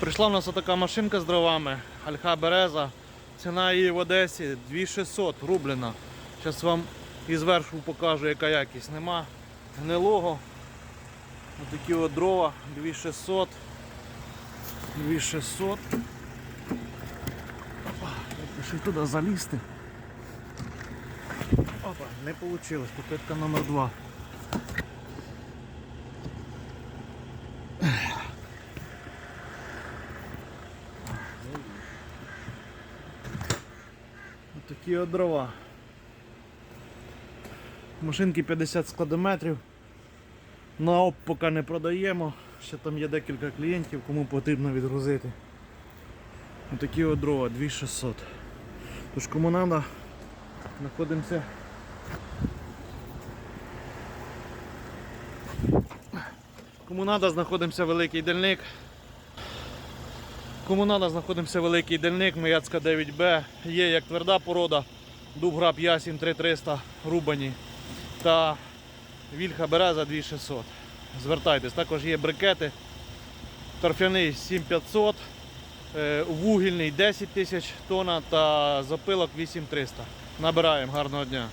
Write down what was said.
Прийшла в нас така машинка з дровами, Альха Береза. Ціна її в Одесі 2600 рублена. Зараз вам із верху покажу, яка якість. Нема гнилого. Ось такі от дрова 2600. 2600. Опа, ще туди залізти. Опа, не вийшло. Попитка номер 2. Такі от дрова. Машинки 50 складометрів. На ОП поки не продаємо. Ще там є декілька клієнтів, кому потрібно відгрузити. Ось такі от дрова 2600. Тож кому треба, знаходимося. Кому треба, знаходимося великий дельник. Кому треба, знаходимося великий дельник, Маяцька 9Б. Є як тверда порода, дуб граб Ясін 3300 рубані та вільха береза 2600. Звертайтесь, також є брикети. Торфяний 7500, е, вугільний 10 тисяч тонн та запилок 8300. Набираємо гарного дня.